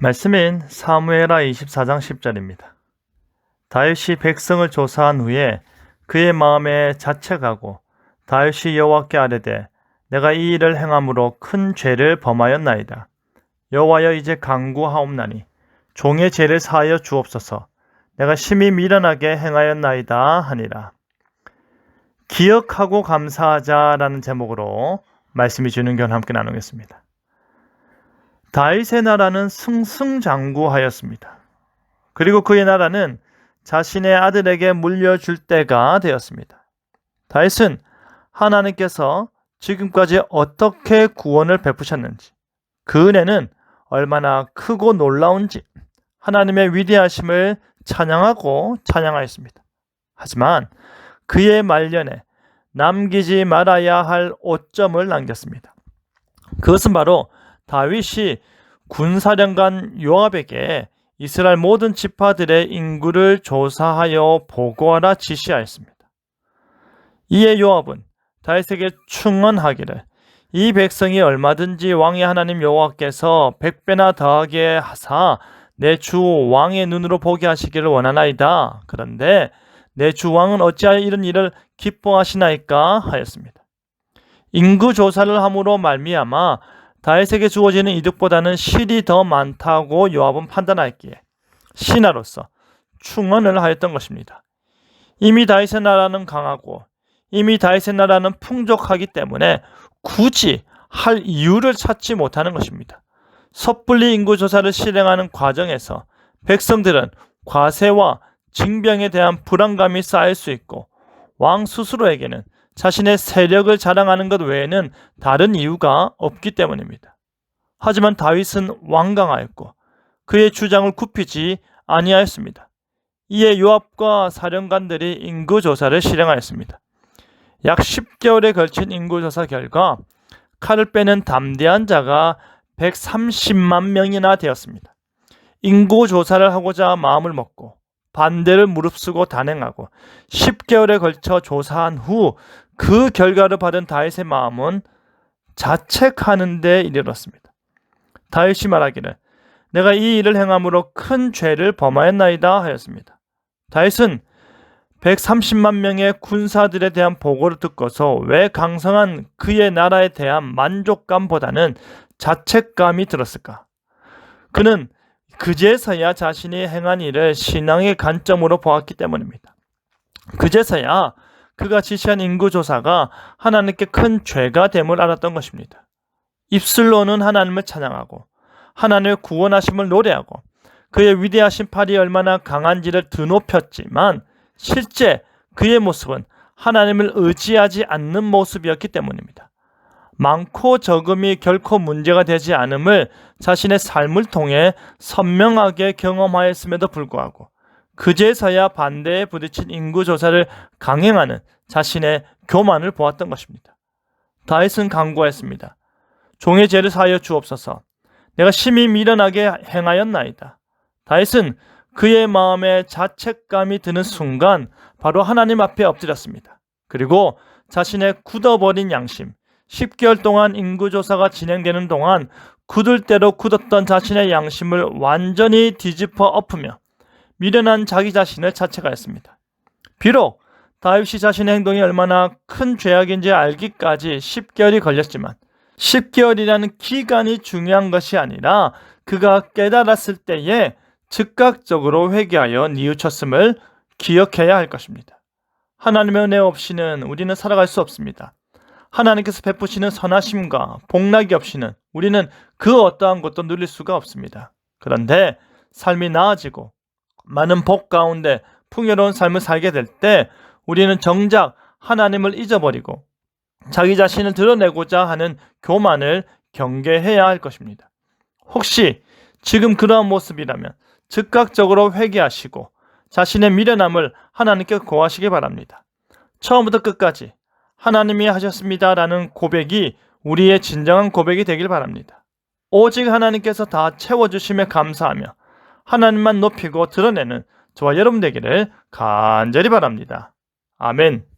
말씀인 사무엘하 24장 10절입니다. 다윗이 백성을 조사한 후에 그의 마음에 자책하고 다윗이 여호와께 아뢰되 내가 이 일을 행함으로 큰 죄를 범하였나이다. 여호와여 이제 강구하옵나니 종의 죄를 사하여 주옵소서. 내가 심히 미련하게 행하였나이다 하니라. 기억하고 감사하자라는 제목으로 말씀이 주는 견 함께 나누겠습니다. 다윗의 나라는 승승장구하였습니다. 그리고 그의 나라는 자신의 아들에게 물려줄 때가 되었습니다. 다윗은 하나님께서 지금까지 어떻게 구원을 베푸셨는지, 그 은혜는 얼마나 크고 놀라운지 하나님의 위대하심을 찬양하고 찬양하였습니다. 하지만 그의 말년에 남기지 말아야 할 오점을 남겼습니다. 그것은 바로 다윗이 군사령관 요압에게 이스라엘 모든 지파들의 인구를 조사하여 보고하라 지시하였습니다. 이에 요압은 다윗에게 충언하기를 이 백성이 얼마든지 왕의 하나님 여호와께서 백배나 더하게 하사 내 주 왕의 눈으로 보게 하시기를 원하나이다. 그런데 내 주 왕은 어찌하여 이런 일을 기뻐하시나이까 하였습니다. 인구 조사를 함으로 말미암아 다윗에게 주어지는 이득보다는 실이 더 많다고 요압은 판단하였기에 신하로서 충언을 하였던 것입니다. 이미 다윗의 나라는 강하고 이미 다윗의 나라는 풍족하기 때문에 굳이 할 이유를 찾지 못하는 것입니다. 섣불리 인구 조사를 실행하는 과정에서 백성들은 과세와 징병에 대한 불안감이 쌓일 수 있고 왕 스스로에게는 자신의 세력을 자랑하는 것 외에는 다른 이유가 없기 때문입니다. 하지만 다윗은 완강하였고 그의 주장을 굽히지 아니하였습니다. 이에 요압과 사령관들이 인구 조사를 실행하였습니다. 약 10개월에 걸친 인구 조사 결과 칼을 빼는 담대한 자가 130만 명이나 되었습니다. 인구 조사를 하고자 마음을 먹고 반대를 무릅쓰고 단행하고 10개월에 걸쳐 조사한 후 그 결과를 받은 다윗의 마음은 자책하는 데 이르렀습니다. 다윗이 말하기를 내가 이 일을 행함으로 큰 죄를 범하였나이다 하였습니다. 다윗은 130만 명의 군사들에 대한 보고를 듣고서 왜 강성한 그의 나라에 대한 만족감보다는 자책감이 들었을까? 그는 그제서야 자신이 행한 일을 신앙의 관점으로 보았기 때문입니다. 그제서야 그가 지시한 인구조사가 하나님께 큰 죄가 됨을 알았던 것입니다. 입술로는 하나님을 찬양하고 하나님의 구원하심을 노래하고 그의 위대하신 팔이 얼마나 강한지를 드높였지만 실제 그의 모습은 하나님을 의지하지 않는 모습이었기 때문입니다. 많고 적음이 결코 문제가 되지 않음을 자신의 삶을 통해 선명하게 경험하였음에도 불구하고 그제서야 반대에 부딪힌 인구 조사를 강행하는 자신의 교만을 보았던 것입니다. 다윗은 강구했습니다. 종의 죄를 사하여 주옵소서. 내가 심히 미련하게 행하였나이다. 다윗은 그의 마음에 자책감이 드는 순간 바로 하나님 앞에 엎드렸습니다. 그리고 자신의 굳어버린 양심, 10개월 동안 인구조사가 진행되는 동안 굳을 대로 굳었던 자신의 양심을 완전히 뒤집어 엎으며 미련한 자기 자신을 자책하였습니다. 비록 다윗이 자신의 행동이 얼마나 큰 죄악인지 알기까지 10개월이 걸렸지만 10개월이라는 기간이 중요한 것이 아니라 그가 깨달았을 때에 즉각적으로 회개하여 뉘우쳤음을 기억해야 할 것입니다. 하나님의 은혜 없이는 우리는 살아갈 수 없습니다. 하나님께서 베푸시는 선하심과 복락이 없이는 우리는 그 어떠한 것도 누릴 수가 없습니다. 그런데 삶이 나아지고 많은 복 가운데 풍요로운 삶을 살게 될 때 우리는 정작 하나님을 잊어버리고 자기 자신을 드러내고자 하는 교만을 경계해야 할 것입니다. 혹시 지금 그러한 모습이라면 즉각적으로 회개하시고 자신의 미련함을 하나님께 고하시기 바랍니다. 처음부터 끝까지 하나님이 하셨습니다라는 고백이 우리의 진정한 고백이 되길 바랍니다. 오직 하나님께서 다 채워주심에 감사하며 하나님만 높이고 드러내는 저와 여러분 되기를 간절히 바랍니다. 아멘.